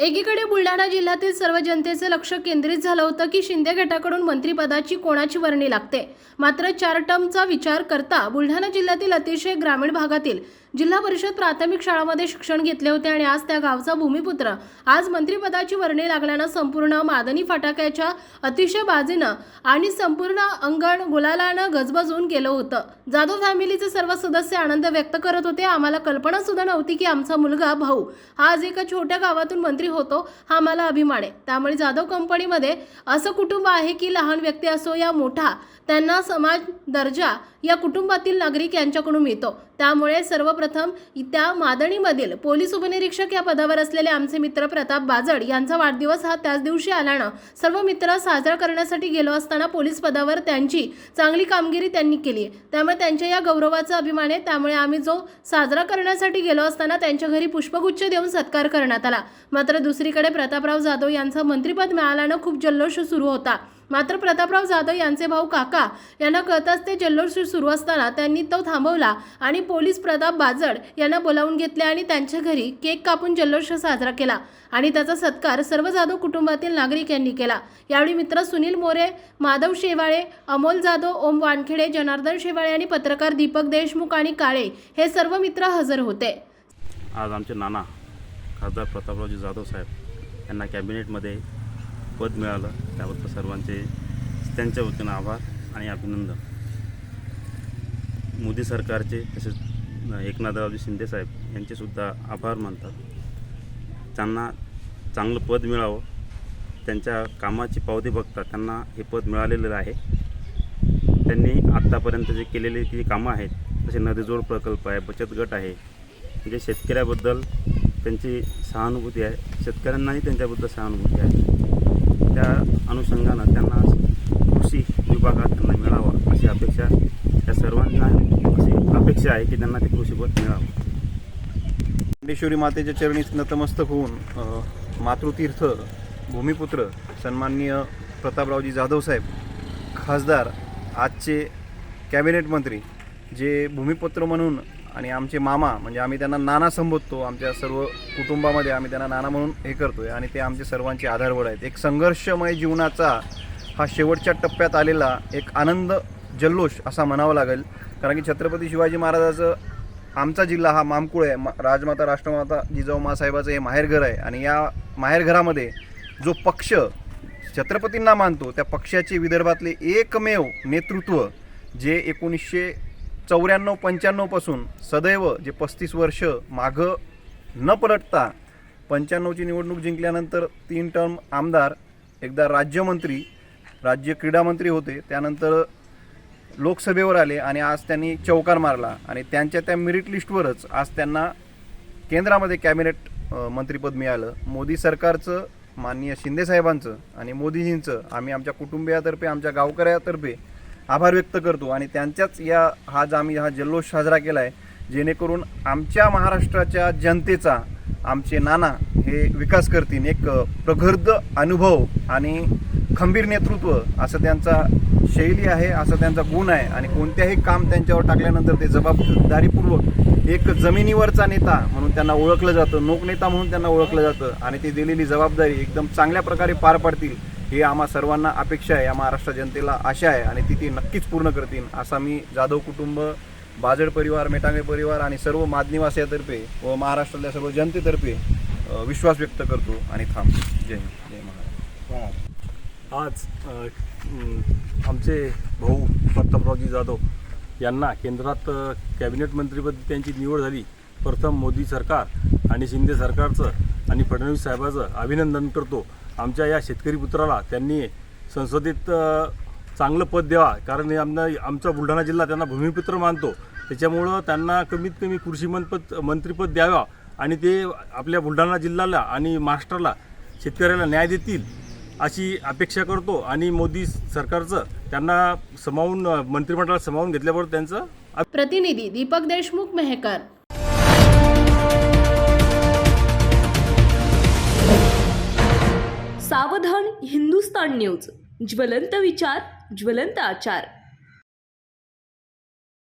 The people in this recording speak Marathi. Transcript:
एकीकडे बुलढाणा जिल्ह्यातील सर्व जनतेचे लक्ष केंद्रित झालं होतं की शिंदे गटाकडून मंत्रिपदाची कोणाची वर्णी लागते? मात्र चार टर्मचा विचार करता बुलढाणा जिल्ह्यातील अतिशय ग्रामीण भागातील जिल्हा परिषद प्राथमिक शाळामध्ये शिक्षण घेतले होते आणि आज त्या गावचा भूमिपुत्र. आज मंत्रिपदाची वर्णी लागल्यानं संपूर्ण मादनी फटाक्याच्या अतिशय बाजीनं आणि संपूर्ण अंगण गुलालानं गजबजून गेलं होतं. जाधव फॅमिलीचे सर्व सदस्य आनंद व्यक्त करत होते. आम्हाला कल्पना सुद्धा नव्हती की आमचा मुलगा भाऊ आज एका छोट्या गावातून मंत्री होतो हा मला अभिमान आहे. त्यामुळे जाधव कंपनीमध्ये असं कुटुंब आहे की लहान व्यक्ती असो या मोठा त्यांना समाज दर्जा या कुटुंबातील नागरिक यांच्याकडून मिळतो. त्यामुळे सर्वप्रथम त्या मादणीमधील पोलीस उपनिरीक्षक या पदावर असलेले आमचे मित्र प्रताप बाजड यांचा वाढदिवस हा त्याच दिवशी आल्यानं सर्व मित्र साजरा करण्यासाठी गेलो असताना पोलीस पदावर त्यांची चांगली कामगिरी त्यांनी केली आहे. त्यामुळे त्यांच्या या गौरवाचा अभिमान आहे. त्यामुळे आम्ही जो साजरा करण्यासाठी गेलो असताना त्यांच्या घरी पुष्पगुच्छ देऊन सत्कार करण्यात आला. मात्र दुसरीकडे प्रतापराव जाधव यांचं मंत्रिपद मिळाल्यानं खूप जल्लोष सुरू होता. मात्र प्रतापराव जाधव यांचे भाऊ काका यांना कळताच ते जल्लोष सुरू असताना त्यांनी तो थांबवला आणि पोलीस प्रताप बाजड यांना बोलावून घेतले आणि त्यांच्या घरी केक कापून जल्लोष साजरा केला आणि त्याचा सत्कार सर्व जाधव कुटुंबातील नागरिक यांनी केला. यावेळी मित्र सुनील मोरे माधव शेवाळे अमोल जाधव ओम वानखेडे जनार्दन शेवाळे आणि पत्रकार दीपक देशमुख आणि काळे हे सर्व मित्र हजर होते. आज आमचे नाना खासदार प्रतापरावजी जाधव साहेब यांना कॅबिनेटमध्ये पद मिळालं. त्याबद्दल सर्वांचे त्यांच्या वतीनं आभार आणि अभिनंदन. मोदी सरकारचे तसेच एकनाथरावजी शिंदे साहेब यांचेसुद्धा आभार मानतात. त्यांना चांगलं पद मिळावं त्यांच्या कामाची पावती बघता त्यांना हे पद मिळालेलं आहे. त्यांनी आत्तापर्यंत जे केलेली ती कामं आहेत जसे नदीजोड प्रकल्प आहे बचत गट आहे म्हणजे शेतकऱ्याबद्दल त्यांची सहानुभूती आहे. शेतकऱ्यांनाही त्यांच्याबद्दल सहानुभूती आहे. त्या अनुषंगानं त्यांना कृषी विभागात त्यांना मिळावा अशी अपेक्षा त्या सर्वांना अशी अपेक्षा आहे की त्यांना ते कृषीपद मिळावं. चंडेश्वरी मातेच्या चरणी नतमस्तक होऊन मातृतीर्थ भूमिपुत्र सन्माननीय प्रतापरावजी जाधव साहेब खासदार आजचे कॅबिनेट मंत्री जे भूमिपुत्र म्हणून आणि आमचे मामा म्हणजे आम्ही त्यांना नाना संबोधतो आमच्या सर्व कुटुंबामध्ये आम्ही त्यांना नाना म्हणून हे करतोय आणि ते आमचे सर्वांचे आधारवड आहेत. एक संघर्षमय जीवनाचा हा शेवटच्या टप्प्यात आलेला एक आनंद जल्लोष असा म्हणावा लागेल. कारण की छत्रपती शिवाजी महाराजाचं आमचा जिल्हा हा मामकुळ आहे. मा राजमाता राष्ट्रमाता जिजाऊ मासाहेबाचं हे माहेरघर आहे. आणि या माहेरघरामध्ये जो पक्ष छत्रपतींना मानतो त्या पक्षाचे विदर्भातले एकमेव नेतृत्व जे एकोणीसशे चौऱ्याण्णव पंच्याण्णवपासून सदैव जे पस्तीस वर्ष मागं न पलटता पंच्याण्णवची निवडणूक जिंकल्यानंतर तीन टर्म आमदार एकदा राज्यमंत्री राज्य क्रीडामंत्री होते. त्यानंतर लोकसभेवर आले आणि आज त्यांनी चौकार मारला आणि त्यांच्या त्या मेरिट लिस्टवरच आज त्यांना केंद्रामध्ये कॅबिनेट मंत्रीपद मिळालं. मोदी सरकारचं माननीय शिंदेसाहेबांचं आणि मोदीजींचं आम्ही आमच्या कुटुंबियातर्फे आमच्या गावकऱ्यातर्फे आभार व्यक्त करतो. आणि त्यांच्याच या हा जो आम्ही हा जल्लोष साजरा केला आहे जेणेकरून आमच्या महाराष्ट्राच्या जनतेचा आमचे नाना हे विकास करतील. एक प्रगर्द अनुभव आणि खंबीर नेतृत्व असं त्यांचा शैली आहे असं त्यांचा गुण आहे. आणि कोणत्याही काम त्यांच्यावर टाकल्यानंतर ते जबाबदारीपूर्वक एक जमिनीवरचा नेता म्हणून त्यांना ओळखलं जातं लोकनेता म्हणून त्यांना ओळखलं जातं. आणि ती दिलेली जबाबदारी एकदम चांगल्या प्रकारे पार पाडतील. ही आम्हा सर्वांना अपेक्षा आहे या महाराष्ट्र जनतेला आशा आहे आणि ती ती नक्कीच पूर्ण करतील असा मी जाधव कुटुंब बाजड परिवार मेटांगे परिवार आणि सर्व मादनिवासियातर्फे व महाराष्ट्रातल्या सर्व जनतेतर्फे विश्वास व्यक्त करतो आणि थांबतो. जय जय महाराज आज आमचे भाऊ प्रतापरावजी जाधव यांना केंद्रात कॅबिनेट मंत्रीपद त्यांची निवड झाली. प्रथम मोदी सरकार आणि शिंदे सरकारचं आणि फडणवीस साहेबाचं अभिनंदन करतो. आमच्या या शेतकरी पुत्राला त्यांनी संसदेत चांगलं पद द्यावा. कारण आमना आमचा बुलढाणा जिल्हा त्यांना भूमिपुत्र मानतो. त्याच्यामुळं त्यांना कमीत कमी कृषीमंत्रीपद मंत्रीपद द्यावा आणि ते आपल्या बुलढाणा जिल्ह्याला आणि महाराष्ट्राला शेतकऱ्याला न्याय देतील अशी अपेक्षा करतो. आणि मोदी सरकारचं त्यांना समावून मंत्रिमंडळात समावून घेतल्याबरोबर त्यांचं प्रतिनिधी दीपक देशमुख मेहकर न्यूज ज्वलंत विचार ज्वलंत आचार.